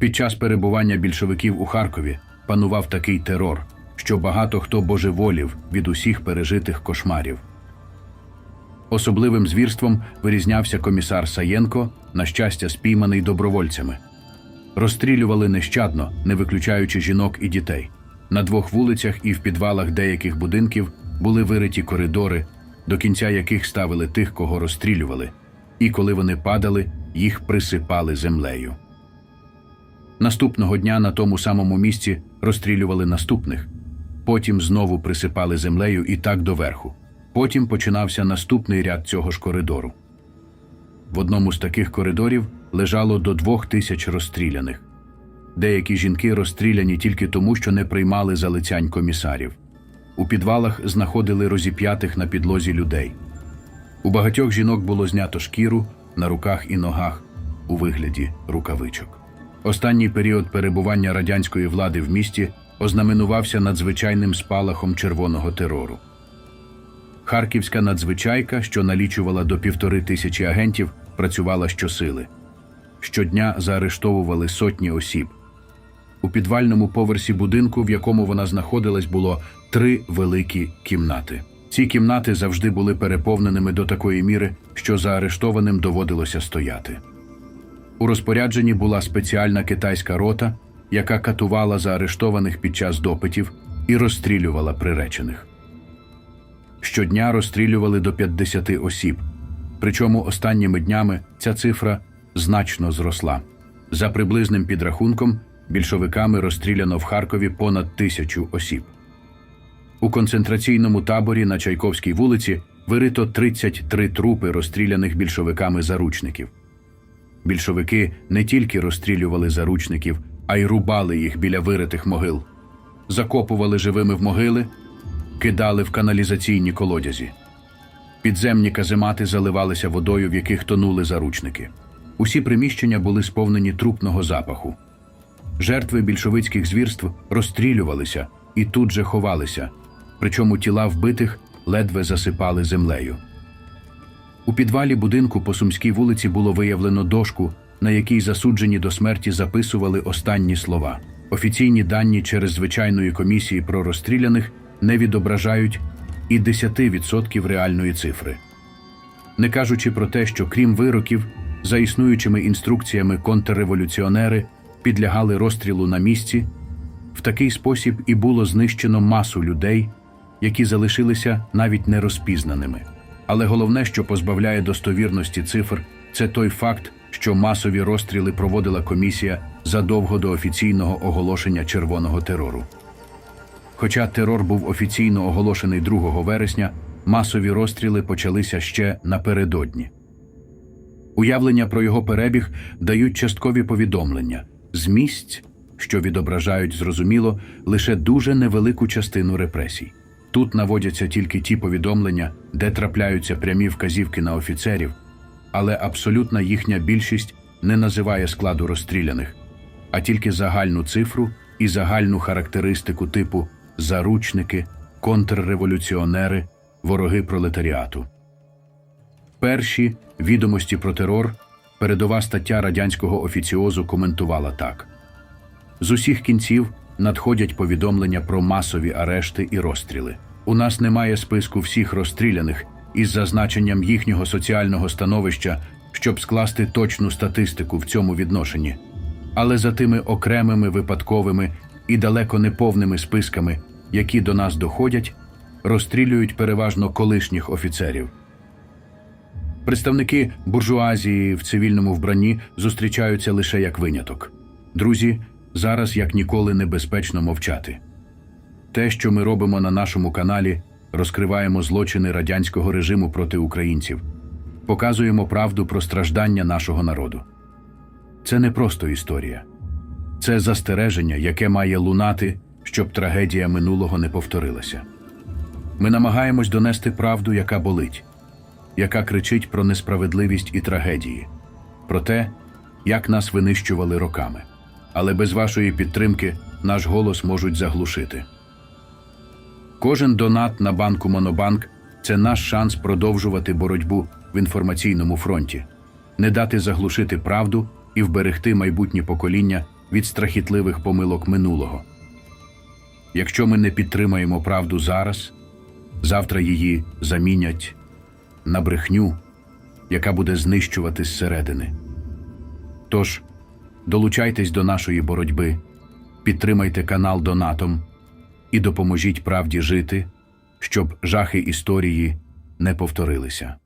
Під час перебування більшовиків у Харкові панував такий терор, що багато хто божеволів від усіх пережитих кошмарів. Особливим звірством вирізнявся комісар Саєнко, на щастя, спійманий добровольцями. Розстрілювали нещадно, не виключаючи жінок і дітей. На двох вулицях і в підвалах деяких будинків були вириті коридори, до кінця яких ставили тих, кого розстрілювали, і коли вони падали, їх присипали землею. Наступного дня на тому самому місці розстрілювали наступних. Потім знову присипали землею і так доверху. Потім починався наступний ряд цього ж коридору. В одному з таких коридорів лежало до двох тисяч розстріляних. Деякі жінки розстріляні тільки тому, що не приймали залицянь комісарів. У підвалах знаходили розіп'ятих на підлозі людей. У багатьох жінок було знято шкіру на руках і ногах у вигляді рукавичок. Останній період перебування радянської влади в місті ознаменувався надзвичайним спалахом червоного терору. Харківська надзвичайка, що налічувала до півтори тисячі агентів, працювала щосили. Щодня заарештовували сотні осіб. У підвальному поверсі будинку, в якому вона знаходилась, було три великі кімнати. Ці кімнати завжди були переповненими до такої міри, що заарештованим доводилося стояти. У розпорядженні була спеціальна китайська рота, яка катувала заарештованих під час допитів і розстрілювала приречених. Щодня розстрілювали до 50 осіб. Причому останніми днями ця цифра значно зросла. За приблизним підрахунком, більшовиками розстріляно в Харкові понад тисячу осіб. У концентраційному таборі на Чайковській вулиці вирито 33 трупи розстріляних більшовиками заручників. Більшовики не тільки розстрілювали заручників, а й рубали їх біля виритих могил, закопували живими в могили, кидали в каналізаційні колодязі. Підземні каземати заливалися водою, в яких тонули заручники. Усі приміщення були сповнені трупного запаху. Жертви більшовицьких звірств розстрілювалися і тут же ховалися, причому тіла вбитих ледве засипали землею. У підвалі будинку по Сумській вулиці було виявлено дошку, на якій засуджені до смерті записували останні слова. Офіційні дані через звичайної комісії про розстріляних не відображають і 10% реальної цифри. Не кажучи про те, що крім вироків, за існуючими інструкціями контрреволюціонери підлягали розстрілу на місці, в такий спосіб і було знищено масу людей, які залишилися навіть нерозпізнаними. Але головне, що позбавляє достовірності цифр, це той факт, що масові розстріли проводила комісія задовго до офіційного оголошення червоного терору. Хоча терор був офіційно оголошений 2 вересня, масові розстріли почалися ще напередодні. Уявлення про його перебіг дають часткові повідомлення з місць, що відображають зрозуміло лише дуже невелику частину репресій. Тут наводяться тільки ті повідомлення, де трапляються прямі вказівки на офіцерів, але абсолютна їхня більшість не називає складу розстріляних, а тільки загальну цифру і загальну характеристику типу заручники, контрреволюціонери, вороги пролетаріату. Перші відомості про терор передова стаття радянського офіціозу коментувала так: з усіх кінців надходять повідомлення про масові арешти і розстріли. У нас немає списку всіх розстріляних із зазначенням їхнього соціального становища, щоб скласти точну статистику в цьому відношенні. Але за тими окремими випадковими і далеко не повними списками, які до нас доходять, розстрілюють переважно колишніх офіцерів. Представники буржуазії в цивільному вбранні зустрічаються лише як виняток. Друзі, зараз як ніколи небезпечно мовчати. Те, що ми робимо на нашому каналі, розкриваємо злочини радянського режиму проти українців, показуємо правду про страждання нашого народу. Це не просто історія, це застереження, яке має лунати, щоб трагедія минулого не повторилася. Ми намагаємось донести правду, яка болить, яка кричить про несправедливість і трагедії, про те, як нас винищували роками. Але без вашої підтримки наш голос можуть заглушити. Кожен донат на банку Монобанк це наш шанс продовжувати боротьбу в інформаційному фронті, не дати заглушити правду і вберегти майбутнє покоління від страхітливих помилок минулого. Якщо ми не підтримаємо правду зараз, завтра її замінять на брехню, яка буде знищувати зсередини. Тож, долучайтесь до нашої боротьби, підтримайте канал Донатом і допоможіть правді жити, щоб жахи історії не повторилися.